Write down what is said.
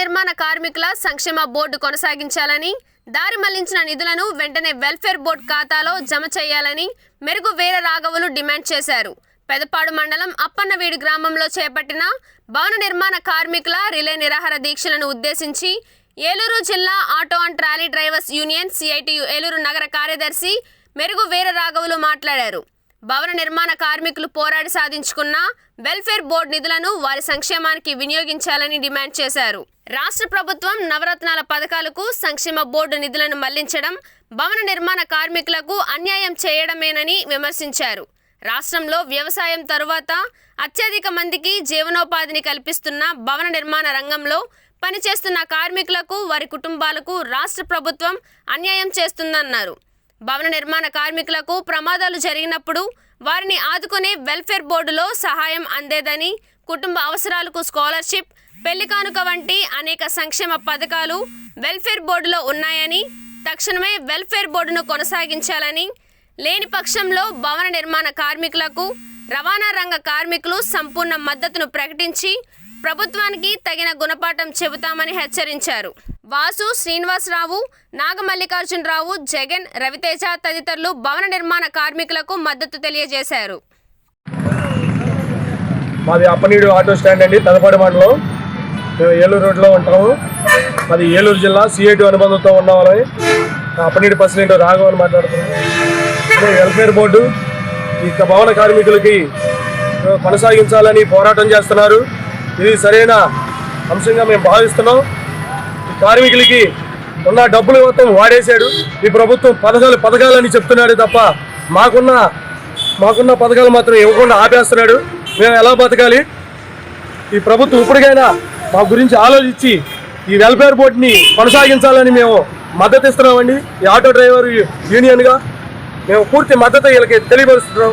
నిర్మాణ కార్మికుల సంక్షేమ బోర్డు కొనసాగించాలని దారి మళ్ళించిన నిధులను వెంటనే వెల్ఫేర్ బోర్డు ఖాతాలో జమ చేయాలని మెరుగు వీర రాఘవులు డిమాండ్ చేశారు. పెదపాడు మండలం అప్పన్నవీడు గ్రామంలో చేపట్టిన భవన నిర్మాణ కార్మికుల రిలే నిరాహార దీక్షలను ఉద్దేశించి ఏలూరు జిల్లా auto and trolley drivers union CITU Eluru నగర కార్యదర్శి మెరుగు వీర రాఘవులు మాట్లాడారు. భవన నిర్మాణ కార్మికులు పోరాడి సాధించుకున్న వెల్ఫేర్ బోర్డు నిధులను వారి సంక్షేమానికి వినియోగించాలని డిమాండ్ చేశారు. రాష్ట్ర ప్రభుత్వం నవరత్నాల పథకాలకు సంక్షేమ బోర్డు నిధులను మళ్ళించడం భవన నిర్మాణ కార్మికులకు అన్యాయం చేయడమేనని విమర్శించారు. రాష్ట్రంలో వ్యవసాయం తరువాత అత్యధిక మందికి జీవనోపాధిని కల్పిస్తున్న భవన నిర్మాణ రంగంలో పనిచేస్తున్న కార్మికులకు వారి కుటుంబాలకు రాష్ట్ర ప్రభుత్వం అన్యాయం చేస్తుందన్నారు. భవన నిర్మాణ కార్మికులకు ప్రమాదాలు జరిగినప్పుడు వారిని ఆదుకునే వెల్ఫేర్ బోర్డులో సహాయం అందేదని కుటుంబ అవసరాలకు స్కాలర్షిప్ పెళ్ళి కానుక వంటి అనేక సంక్షేమ పథకాలు వెల్ఫేర్ బోర్డులో ఉన్నాయని తక్షణమే వెల్ఫేర్ బోర్డును కొనసాగించాలని లేని పక్షంలో భవన నిర్మాణ కార్మికులకు రవాణా రంగ కార్మికులు సంపూర్ణ మద్దతును ప్రకటించి ప్రభుత్వానికి తగిన గుణపాఠం చెబుతామని హెచ్చరించారు. వాసు శ్రీనివాసరావు నాగమల్లికార్జునరావు జగన్ రవితేజ తదితరులు భవన నిర్మాణ కార్మికులకు మద్దతు తెలియజేశారు. మాది అప్పనీడు ఆటో స్టాండ్ అండి తదపడి మండలం. మేము ఏలూరు రోడ్లో ఉంటాము. మాది ఏలూరు జిల్లా సిఐటి అనుబంధంతో ఉన్నామని అప్పనీడు ప్రెసిడెంట్ రాఘవని అని మాట్లాడుతున్నాం వెల్ఫేర్ బోర్డు ఈ భవన కార్మికులకి కొనసాగించాలని పోరాటం చేస్తున్నారు. ఇది సరైన అంశంగా మేము భావిస్తున్నాం. కార్మికులకి ఉన్న డబ్బులు మొత్తం వాడేశాడు. ఈ ప్రభుత్వం పథకాలు పథకాలని చెప్తున్నాడు తప్ప మాకున్న మాకున్న పథకాలు మాత్రం ఇవ్వకుండా ఆపేస్తున్నాడు. మేము ఎలా బతకాలి? ఈ ప్రభుత్వం ఇప్పటికైనా మా గురించి ఆలోచించి ఈ వెల్ఫేర్ బోర్డుని కొనసాగించాలని మేము మద్దతు ఇస్తున్నామండి. ఈ ఆటో డ్రైవర్ యూనియన్గా మేము పూర్తి మద్దతు వీళ్ళకి తెలియపరుస్తున్నాం.